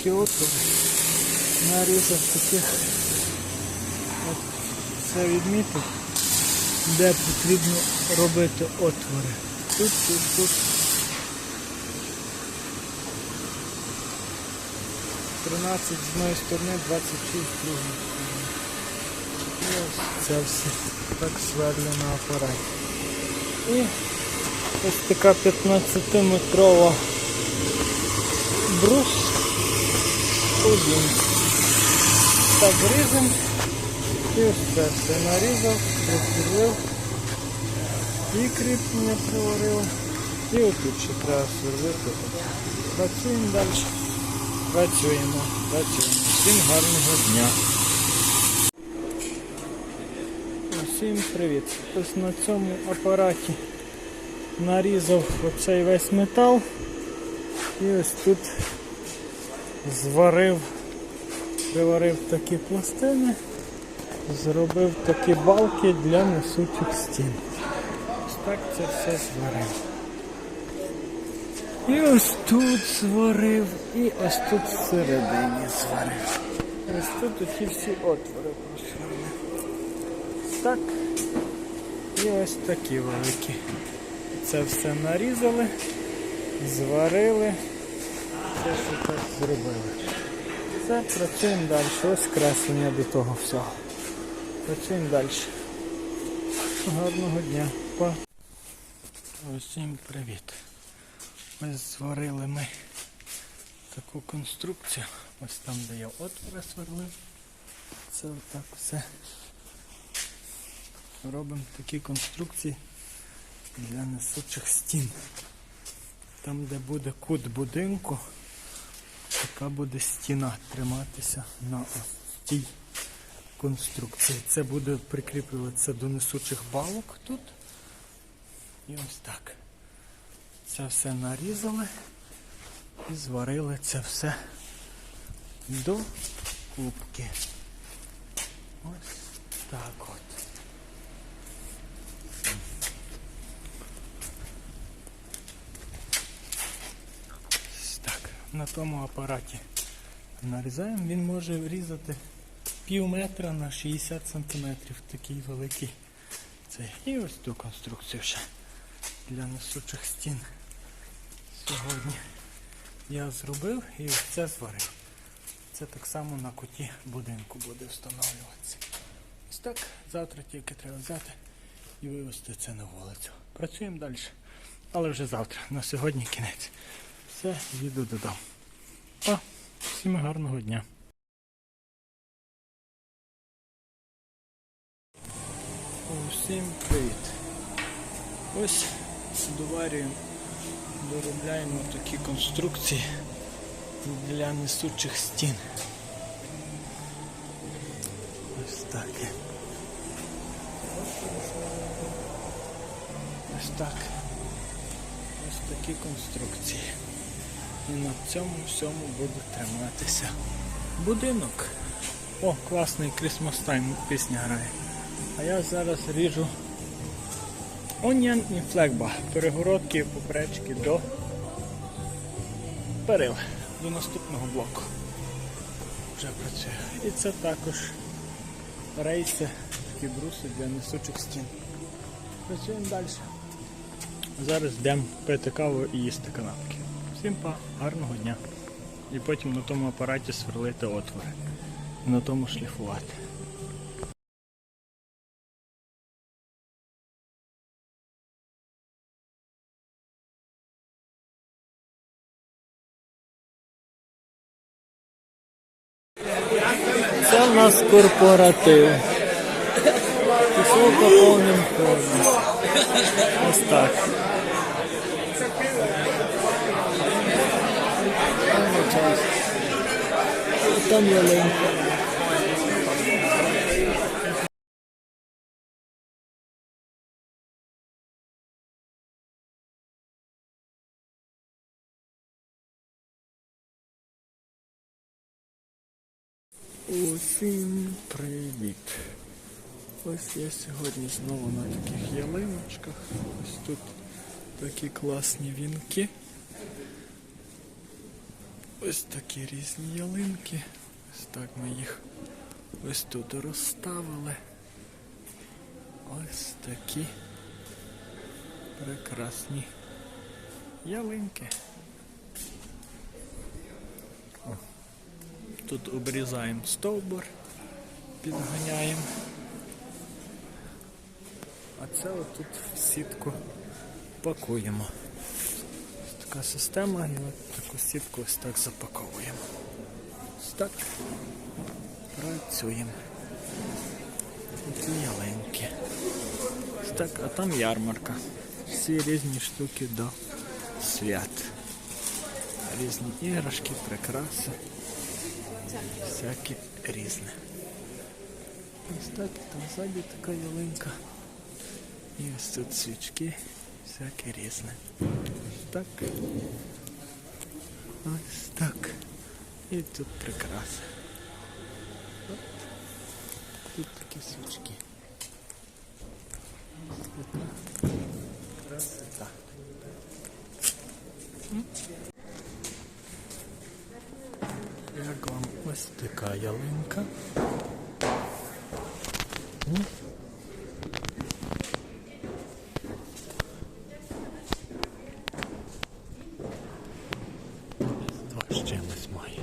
Отвори, нарізав таких, от це відмітив, де потрібно робити отвори. Тут, тут, тут. 13 з одної сторони, 26 з другої сторони. Ось це все так сверлено на апараті. І ось така 15-метрова брус один. Так різом. І це все нарізав, просверлив. І кріплення приварив. І отут ще треба сверлити. Працюємо далі. Працюємо, працюємо. Всім гарного дня. Всім привіт. Ось на цьому апараті нарізав оцей весь метал і ось тут зварив, приварив такі пластини, зробив такі балки для несучих стін. Ось так це все зварив. І ось тут зварив, і ось тут всередині зварив. Ось тут оці всі отвори просварили. Так. І ось такі великі. Це все нарізали, зварили. Це все так зробили. Все, працюємо далі. Ось креслення до того всього. Працюємо далі. Гарного дня. Па. Усім привіт. Ось зварили ми таку конструкцію. Ось там, де я отвори сверлив. Це отак все. Робимо такі конструкції для несучих стін. Там, де буде кут будинку, така буде стіна триматися на ось цій конструкції. Це буде прикріплюватися до несучих балок тут. І ось так. Це все нарізали і зварили це все до кубки. Ось так от. Ось Так, на тому апараті нарізаємо, він може врізати пів метра на 60 сантиметрів. Такий великий цей. І ось ту конструкцію ще для несучих стін. Сьогодні я зробив і це зварив. Це так само на куті будинку буде встановлюватися. Ось так, завтра тільки треба взяти і вивезти це на вулицю. Працюємо далі. Але вже завтра. На сьогодні кінець. Все, їду додому. Па, всім гарного дня. Усім привіт. Ось доварюємо, доробляємо такі конструкції для несучих стін. Ось так. Ось так. Ось такі конструкції. І на цьому всьому буде триматися будинок. О, класний Christmas Time пісня грає. А я зараз ріжу Onion і флекба. Перегородки поперечки до перил. До наступного блоку. Вже працює. І це також рейси, такі бруси для несучих стін. Працюємо далі. Зараз йдемо пити каву і їсти канапки. Всім па, гарного дня. І потім на тому апараті сверлити отвори. І на тому шліфувати. Це в нас корпоратив. Пішов по повним ходом. Ось так. Ялинка. Усім привіт! Ось я сьогодні знову на таких ялиночках. Ось тут такі класні вінки. Ось такі різні ялинки. Ось так ми їх ось тут розставили. Ось такі прекрасні ялинки. О. Тут обрізаємо стовбур, підганяємо. А це отут в сітку пакуємо. Така система і от таку сітку ось так запаковуємо. Ось так працюємо. Такі ялинки. Ось так, а там ярмарка. Всі різні штуки до свят. Різні іграшки, прикраси. Всяке різне. Ось так, там ззаді така ялинка. І ось тут свічки, всяке різне. Ось так. Ось так. І тут прикраси. От. Тут такі свічки. Красота. Як вам ось така ялинка? М? Два з чимось має.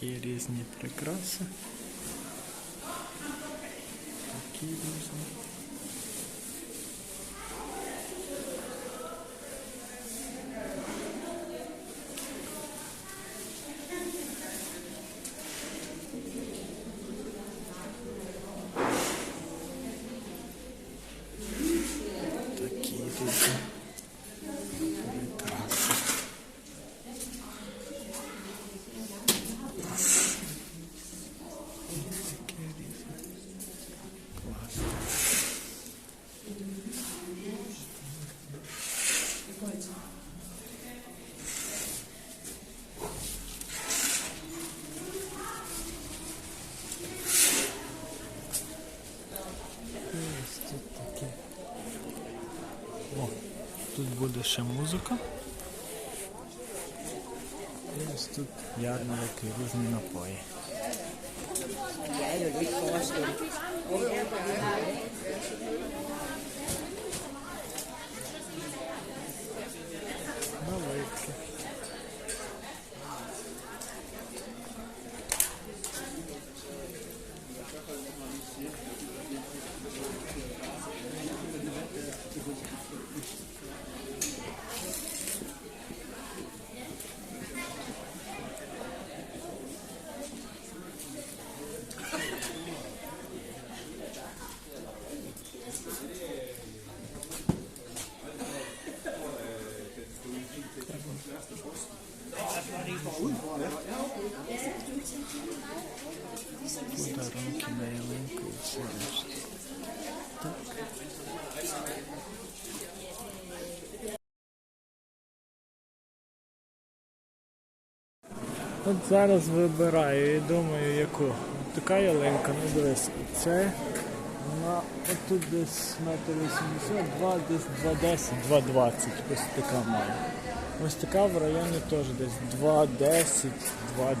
Такі різні прикраси. Такі різні. Такі різні прикраси. Таке різне. Класно. І ось тут таке. О, тут буде ще музика. І ось тут ярмарки, різні напої. Наливки. Подарунки на ялинку і все решта. Так. От зараз вибираю і думаю, яку. Така ялинка, ну дивись, це вона отут десь метр 80, 2, десь 2,10, 2,20. Ось така має. Ось така в районі теж десь 2,10, 2,20.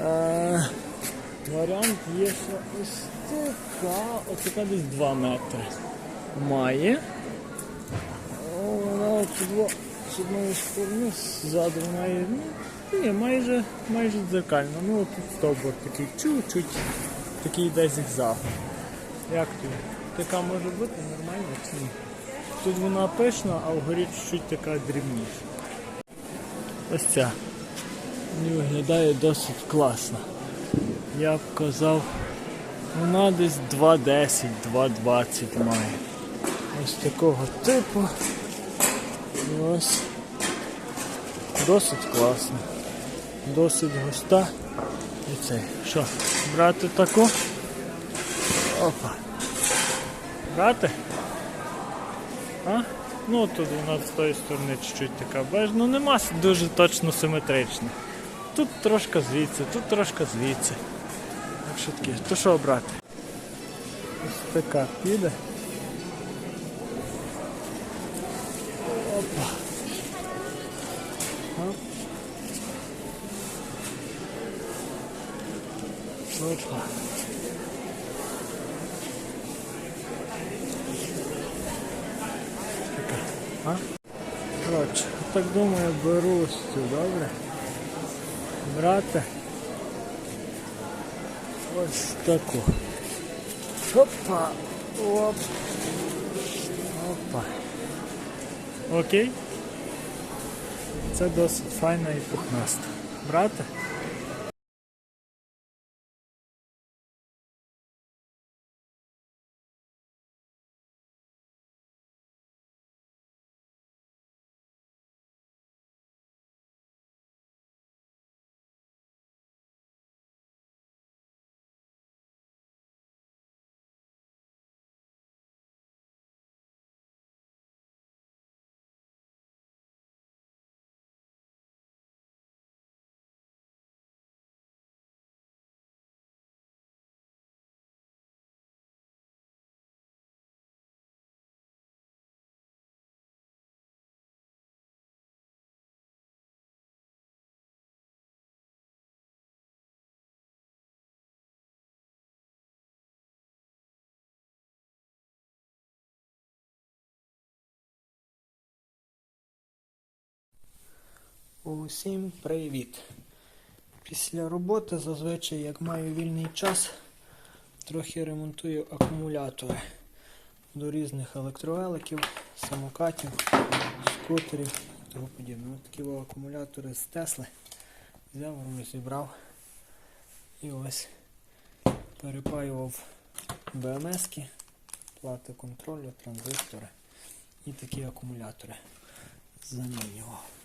Е, варіант є, що ось така, ось така десь 2 метри має. О, Вона от з одної сторони, ззаду вона є, ну, ні, майже, майже дзеркально. Ну тут стовбур такий чуть-чуть, такий йде зігзаг. Як тобі? Така може бути нормально чи ні? Тут вона пишна, а вгорі чуть така дрібніша. Ось ця. Мені виглядає досить класно. Я б казав, вона десь 2,10, 2,20 має. Ось такого типу. Ось досить класно. Досить густа. І цей. Що, брати таку? Опа. Брати? А? Ну тут вона з тої сторони чуть-чуть така беж. Ну нема дуже точно симетрична. Тут трошки звідси, тут трошки звідси. Так що таке. То що брати? Ось така піде. Опа. Оп. А? Коротше, так думаю, беру ось цю, добре? Брати. Ось таку. Опа. Оп. Опа. Окей. Це досить файна і пухнаста. Брати? Усім привіт! Після роботи зазвичай, як маю вільний час, трохи ремонтую акумулятори до різних електровеликів, самокатів, скутерів і тому подібне. Ось такі акумулятори з Тесли. Взяв, розібрав і ось перепаював БМС-ки, плати контролю, транзистори і такі акумулятори замінював.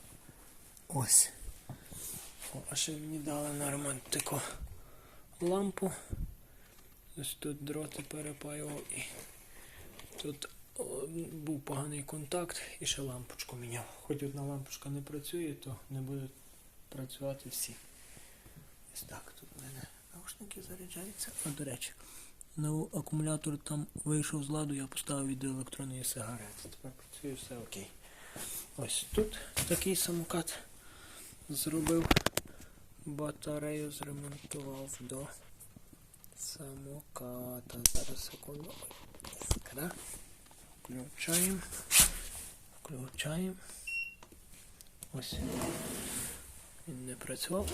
Ось. А ще мені дали на ремонт таку лампу. Ось тут дроти перепаював і тут був поганий контакт і ще лампочку міняв. Хоч одна лампочка не працює, то не будуть працювати всі. Ось так, тут в мене наушники заряджаються. А до речі, на акумулятор там вийшов з ладу, я поставив від електронної сигарети. Тепер працює все окей. Ось тут такий самокат зробив. Батарею зремонтував до самоката. Зараз секунду. Іскра. Включаємо. Включаємо. Ось. Він не працював.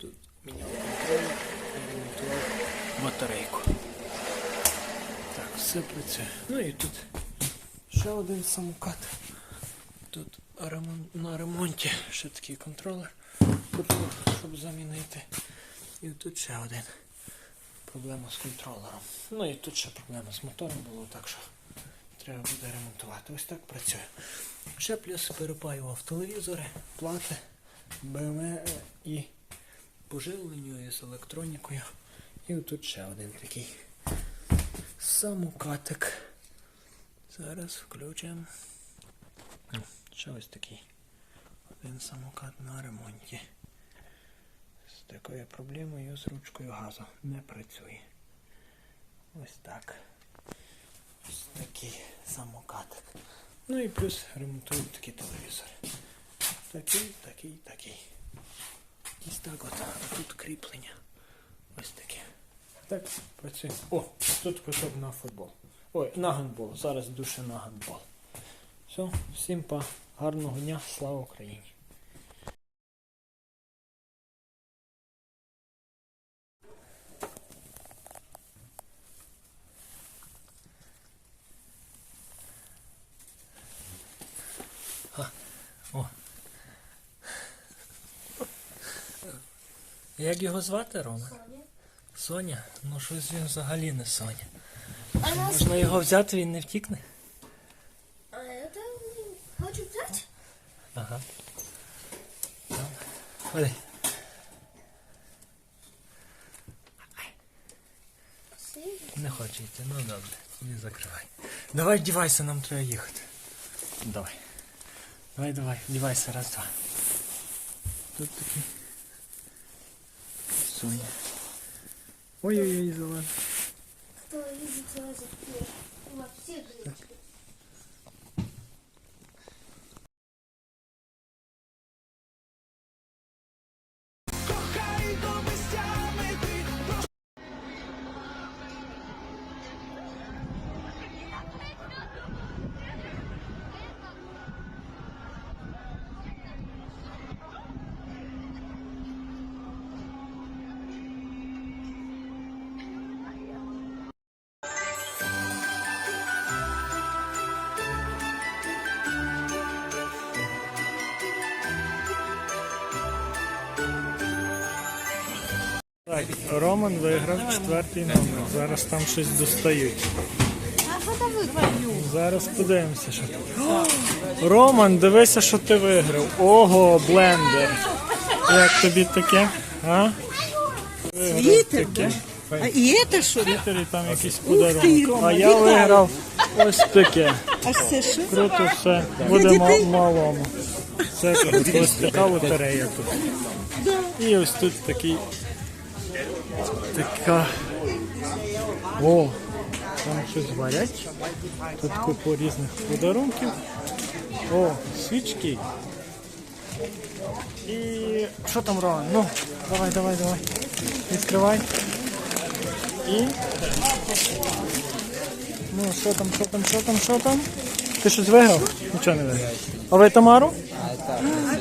Тут міняв контролер і ремонтував батарейку. Так, все працює. Ну і тут ще один самокат. Тут ремон- на ремонті ще такий контролер, купив, щоб замінити. І тут ще один. Проблема з контролером. Ну і тут ще проблема з мотором була, так що треба буде ремонтувати. Ось так працює. Ще плюс перепаював телевізори, плати, БМ і поживленню з електронікою. І тут ще один такий самокатик. Зараз включимо. Ще ось такий. Один самокат на ремонті. З такою проблемою з ручкою газу не працює. Ось так. Ось такий самокатик. Ну і плюс ремонтую такі телевізори. Такий, такий, такий. Ось так от. Тут кріплення. Ось таке. Так, працює. О, тут кусок на футбол. Ой, на гандбол. Зараз душе на гандбол. Все, всім па. Гарного дня, слава Україні. О. Як його звати, Рома? Соня. Соня? Ну щось він взагалі не Соня. Можна його взяти, він не втікне. А это... Хочу взять? Ага. Ходи. Не хоче йти, ну добре, не закривай. Давай вдівайся, нам треба їхати. Давай. Давай, давай, вдівайся, раз, два. Тут такий. Соня. Ой-ой-ой, залазь. Роман виграв четвертий номер. Зараз там щось достають. Зараз подивимося, що там. Роман, дивися, що ти виграв. Ого, блендер. Як тобі таке? А? Виграв Світер, таке. А і це що? Світер і там якийсь подарунок. А я виграв ось таке. А це що? Круто все. Буде ма- дітей? малому. Це. Ось така лотерея тут. І ось тут такий. Така. О! Там щось варять. Тут купа різних подарунків. О, свічки. І що там, Роман? Ну, давай, давай, давай. Відкривай. І. Ну, що там, що там, що там, що там? Ти щось виграв? Нічого не виграв. А ви Тамару?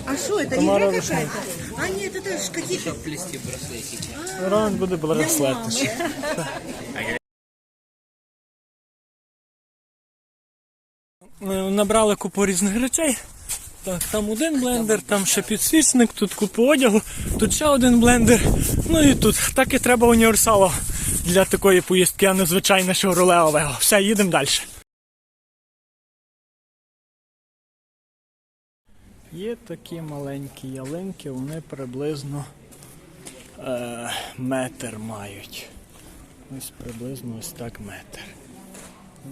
А що, це Тамара ігра какая-то? А ні, це ж какие-то... Роман буде браслети. ще. Ми Набрали купу різних речей. Так, там один блендер, там ще підсвічник, тут купу одягу, тут ще один блендер. Ну і тут. Так і треба універсалу для такої поїздки, а не звичайне шевролеового. Все, їдемо далі. Є такі маленькі ялинки, вони приблизно е, метр мають. Ось приблизно ось так метр.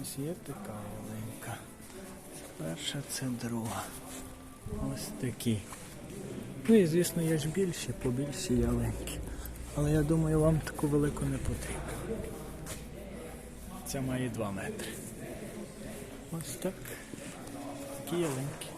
Ось є така ялинка. Перша, це друга. Ось такі. Ну і звісно є ж більші, побільші ялинки. Але я думаю, вам таку велику не потрібно. Ця має 2 метри. Ось так. Такі ялинки.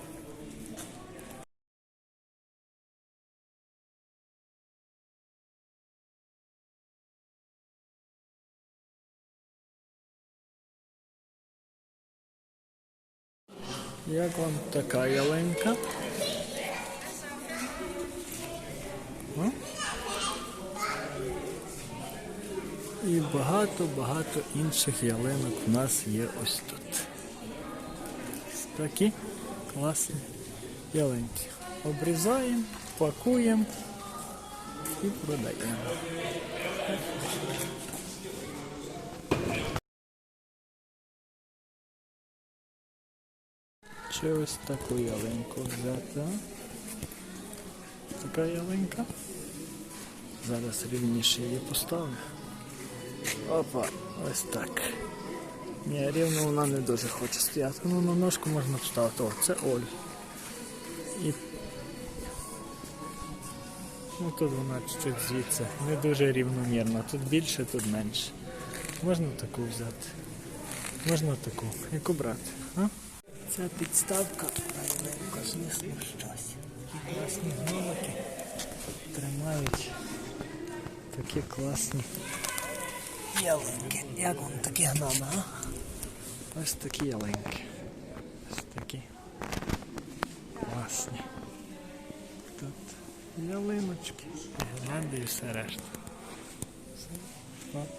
Як вам така ялинка? І багато-багато інших ялинок в нас є ось тут. Такі класні ялинки. Обрізаємо, пакуємо і продаємо. Чи ось таку ялинку взяти? Така ялинка. Зараз рівніше її поставлю. Опа, ось так. Ні, рівно вона не дуже хоче стояти. Ну на ножку можна вставити. О, це Оль. І... Ну тут вона чуть-чуть звідси. Не дуже рівномірно. Тут більше, тут менше. Можна таку взяти. Можна таку. Яку брати? Ця підставка, найменько, щось. Класні гномики тримають такі класні ялинки. Як вам такі гноми, а? Ось такі ялинки. Ось такі класні. Тут ялиночки, гірлянди і все решта. Все.